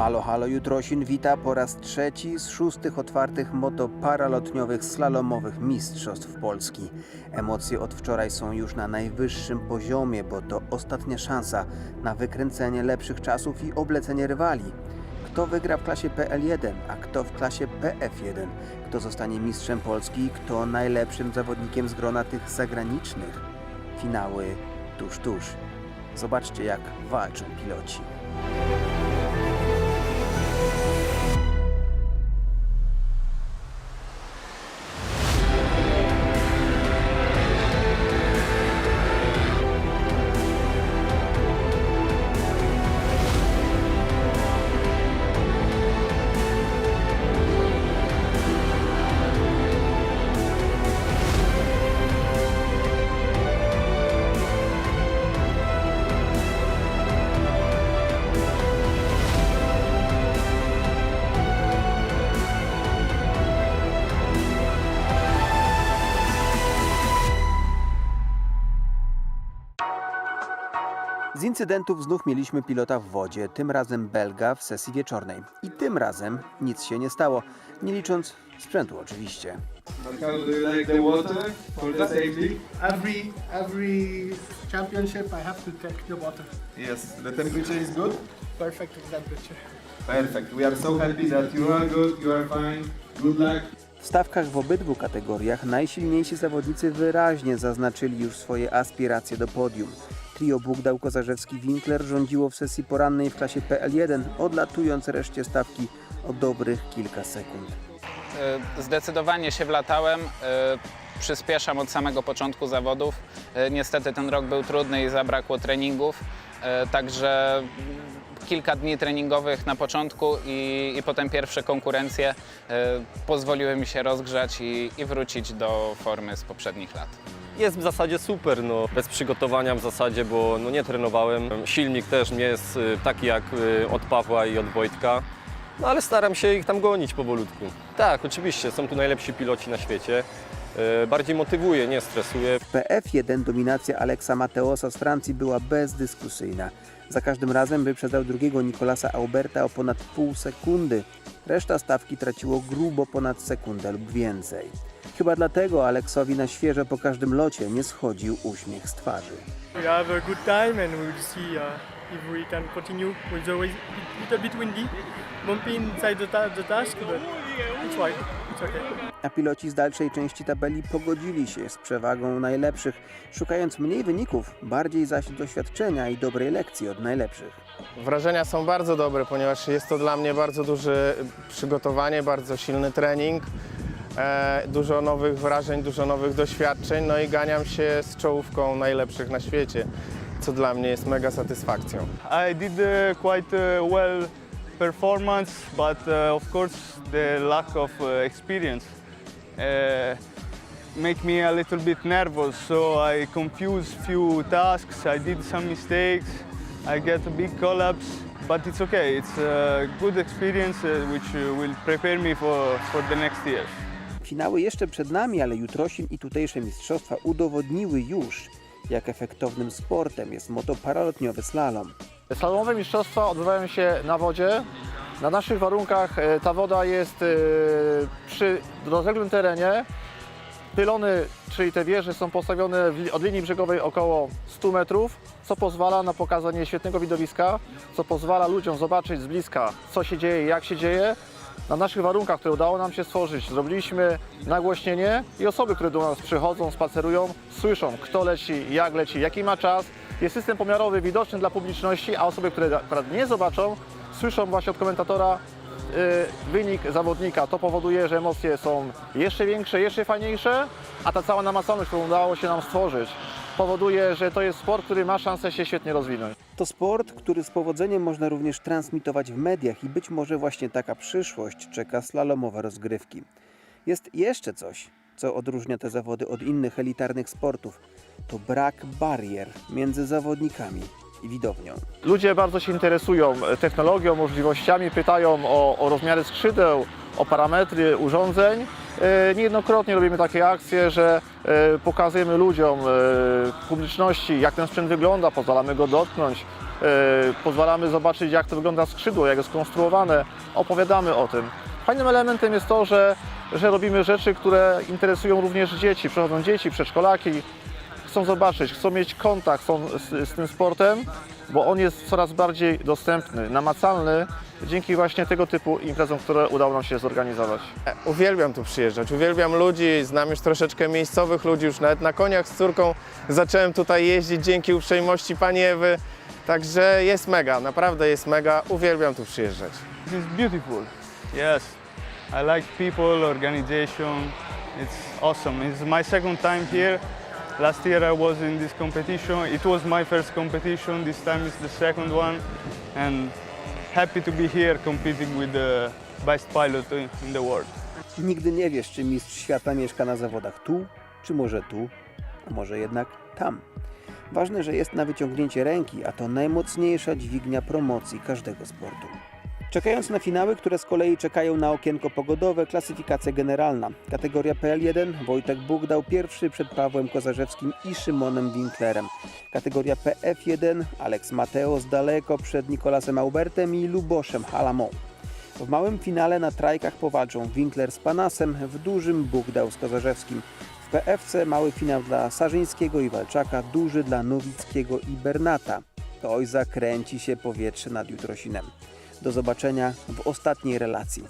Halo, halo, Jutrosin wita po raz trzeci z szóstych otwartych motoparalotniowych slalomowych Mistrzostw Polski. Emocje od wczoraj są już na najwyższym poziomie, bo to ostatnia szansa na wykręcenie lepszych czasów i oblecenie rywali. Kto wygra w klasie PL1, a kto w klasie PF1? Kto zostanie mistrzem Polski, kto najlepszym zawodnikiem z grona tych zagranicznych? Finały tuż, tuż. Zobaczcie, jak walczą piloci. Z incydentów znów mieliśmy pilota w wodzie, tym razem Belga w sesji wieczornej. I tym razem nic się nie stało, nie licząc sprzętu oczywiście. But how do you like the water for the safety? every every championship I have to take the water. Yes, the temperature is good. Perfect temperature. Perfect. We are so happy that you are good, you are fine. Good luck. W stawkach w obydwu kategoriach najsilniejsi zawodnicy wyraźnie zaznaczyli już swoje aspiracje do podium. Trio Bugdał Kozarzewski-Winkler rządziło w sesji porannej w klasie PL1, odlatując reszcie stawki o dobrych kilka sekund. Y, Zdecydowanie się wlatałem. y, Przyspieszam od samego początku zawodów. Y, Niestety ten rok był trudny i zabrakło treningów. Także kilka dni treningowych na początku i, i potem pierwsze konkurencje pozwoliły mi się rozgrzać i, i wrócić do formy z poprzednich lat. Jest w zasadzie super, no, bez przygotowania w zasadzie, bo no, nie trenowałem. Silnik też nie jest y, taki jak y, od Pawła i od Wojtka, no, ale staram się ich tam gonić powolutku. Tak, oczywiście, są tu najlepsi piloci na świecie. Y, Bardziej motywuje, nie stresuje. W PF1 dominacja Aleksa Mateosa z Francji była bezdyskusyjna. Za każdym razem wyprzedzał drugiego Nicolasa Auberta o ponad pół sekundy. Reszta stawki traciło grubo ponad sekundę lub więcej. Chyba dlatego Aleksowi na świeżo po każdym locie nie schodził uśmiech z twarzy. we have a good time and we'll see uh, if we can continue with the way little bit windy, bumpy inside the, ta- the task, but it's fine. It's okay. A piloci z dalszej części tabeli pogodzili się z przewagą najlepszych, szukając mniej wyników, bardziej zaś doświadczenia i dobrej lekcji od najlepszych. Wrażenia są bardzo dobre, ponieważ jest to dla mnie bardzo duże przygotowanie, bardzo silny trening, dużo nowych wrażeń, dużo nowych doświadczeń, no i ganiam się z czołówką najlepszych na świecie, co dla mnie jest mega satysfakcją. I did uh, quite uh, well performance, but of course the lack of experience make me a little bit nervous. So I confuse few tasks. I did some mistakes. I get a big collapse, but it's okay. It's a good experience which will prepare me for, for the next year. Finały jeszcze przed nami, ale jutrosin i tutejsze mistrzostwa udowodniły już, jak efektownym sportem jest motoparalotniowy slalom. Slalomowe mistrzostwa odbywają się na wodzie. Na naszych warunkach e, ta woda jest e, przy rozległym terenie. Pylony, czyli te wieże są postawione od linii brzegowej około 100 metrów, co pozwala na pokazanie świetnego widowiska, co pozwala ludziom zobaczyć z bliska, co się dzieje, jak się dzieje. Na naszych warunkach, które udało nam się stworzyć, zrobiliśmy nagłośnienie i osoby, które do nas przychodzą, spacerują, słyszą, kto leci, jak leci, jaki ma czas. Jest system pomiarowy widoczny dla publiczności, a osoby, które akurat nie zobaczą, słyszą właśnie od komentatora y, wynik zawodnika. To powoduje, że emocje są jeszcze większe, jeszcze fajniejsze, a ta cała namacalność, którą udało się nam stworzyć, powoduje, że to jest sport, który ma szansę się świetnie rozwinąć. To sport, który z powodzeniem można również transmitować w mediach i być może właśnie taka przyszłość czeka slalomowe rozgrywki. Jest jeszcze coś, co odróżnia te zawody od innych elitarnych sportów. To brak barier między zawodnikami i widownią. Ludzie bardzo się interesują technologią, możliwościami, pytają o, o rozmiary skrzydeł, o parametry urządzeń. E, Niejednokrotnie robimy takie akcje, że e, pokazujemy ludziom, e, publiczności, jak ten sprzęt wygląda, pozwalamy go dotknąć, pozwalamy zobaczyć jak to wygląda skrzydło, jak jest skonstruowane, opowiadamy o tym. Fajnym elementem jest to, że, że robimy rzeczy, które interesują również dzieci. Przychodzą dzieci, przedszkolaki, chcą zobaczyć, chcą mieć kontakt z, z tym sportem, bo on jest coraz bardziej dostępny, namacalny dzięki właśnie tego typu imprezom, które udało nam się zorganizować. E, Uwielbiam tu przyjeżdżać, uwielbiam ludzi, znam już troszeczkę miejscowych ludzi, już nawet na koniach z córką zacząłem tutaj jeździć dzięki uprzejmości pani Ewy. Także jest mega, naprawdę jest mega, uwielbiam tu przyjeżdżać. It is beautiful. Yes, I like people, organization. It's awesome. It's my second time here. Last year I was in this competition. It was my first competition. This time the second one, and happy to be here competing with the best pilot in the world. Nigdy nie wiesz, czy mistrz świata mieszka na zawodach tu, czy może tu, a może jednak tam. Ważne, że jest na wyciągnięcie ręki, a to najmocniejsza dźwignia promocji każdego sportu. Czekając na finały, które z kolei czekają na okienko pogodowe, klasyfikacja generalna. Kategoria PL1 Wojtek Bóg dał pierwszy przed Pawłem Kozarzewskim i Szymonem Winklerem. Kategoria PF1 Alex Mateos daleko przed Nikolasem Aubertem i Luboszem Halamą. W małym finale na trajkach powalczą Winkler z Panasem, w dużym Bóg dał z Kozarzewskim. W PFC mały finał dla Sarzyńskiego i Walczaka, duży dla Nowickiego i Bernata. To zakręci się powietrze nad Jutrosinem. Do zobaczenia w ostatniej relacji.